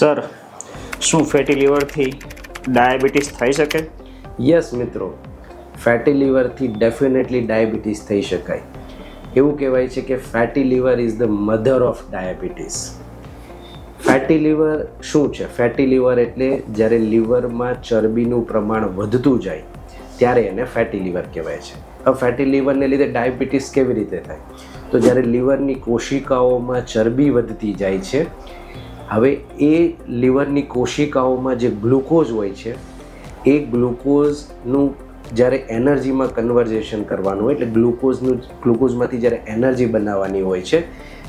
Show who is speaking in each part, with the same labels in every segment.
Speaker 1: Sir, શું fatty લીવરથી diabetes થઈ શકે?
Speaker 2: યસ મિત્રો. ફેટી લીવરથી ડેફિનેટલી ડાયાબિટીસ થઈ શકાય. એવું કહેવાય છે કે fatty liver is the mother of diabetes fatty liver શું છે? ફેટી લીવર એટલે જ્યારે લીવરમાં ચરબીનું પ્રમાણ વધતું જાય, ત્યારે એને ફેટી લીવર કહેવાય છે. હવે ફેટી લીવરને લીધે ડાયાબિટીસ કેવી રીતે થાય? તો જ્યારે લીવરની કોશિકાઓમાં ચરબી વધતી જાય છે હવે એ લીવરની કોશિકાઓમાં જે ગ્લુકોઝ હોય છે, એ ગ્લુકોઝનું જ્યારે એનર્જીમાં કન્વર્ઝેશન કરવાનું હોય, એટલે ગ્લુકોઝનું, ગ્લુકોઝમાંથી જ્યારે એનર્જી બનાવવાની હોય છે,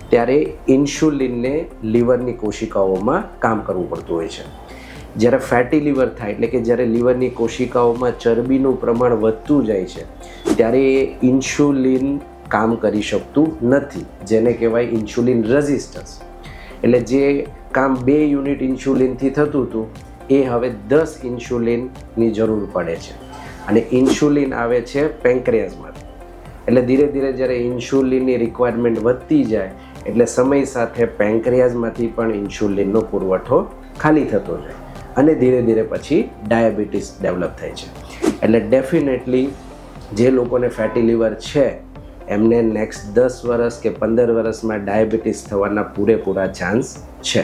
Speaker 2: ત્યારે ઇન્સ્યુલિનને લીવરની કોશિકાઓમાં કામ કરવું પડતું હોય છે. જ્યારે ફેટી લીવર થાય, એટલે કે જ્યારે લીવરની કોશિકાઓમાં ચરબીનું પ્રમાણ વધતું જાય છે, ત્યારે એ ઇન્સ્યુલિન કામ કરી શકતું નથી, જેને કહેવાય ઇન્સ્યુલિન રેઝિસ્ટન્સ. એટલે જે કામ બે યુનિટ ઇન્સ્યુલિનથી થતું હતું, એ હવે દસ ઇન્સ્યુલિનની જરૂર પડે છે. અને ઇન્સ્યુલિન આવે છે પેન્ક્રિયાઝમાંથી એટલે ધીરે ધીરે જ્યારે ઇન્સ્યુલિનની રિક્વાયરમેન્ટ વધતી જાય, એટલે સમય સાથે પેન્ક્રિયાઝમાંથી પણ ઇન્સ્યુલિનનો પુરવઠો ખાલી થતો જાય. અને ધીરે ધીરે પછી ડાયાબિટીસ ડેવલપ થાય છે. એટલે ડેફિનેટલી જે લોકોને ફેટી લિવર છે, એમને નેક્સ્ટ દસ વર્ષ કે પંદર વર્ષમાં ડાયાબિટીસ થવાના પૂરેપૂરા ચાન્સ છે.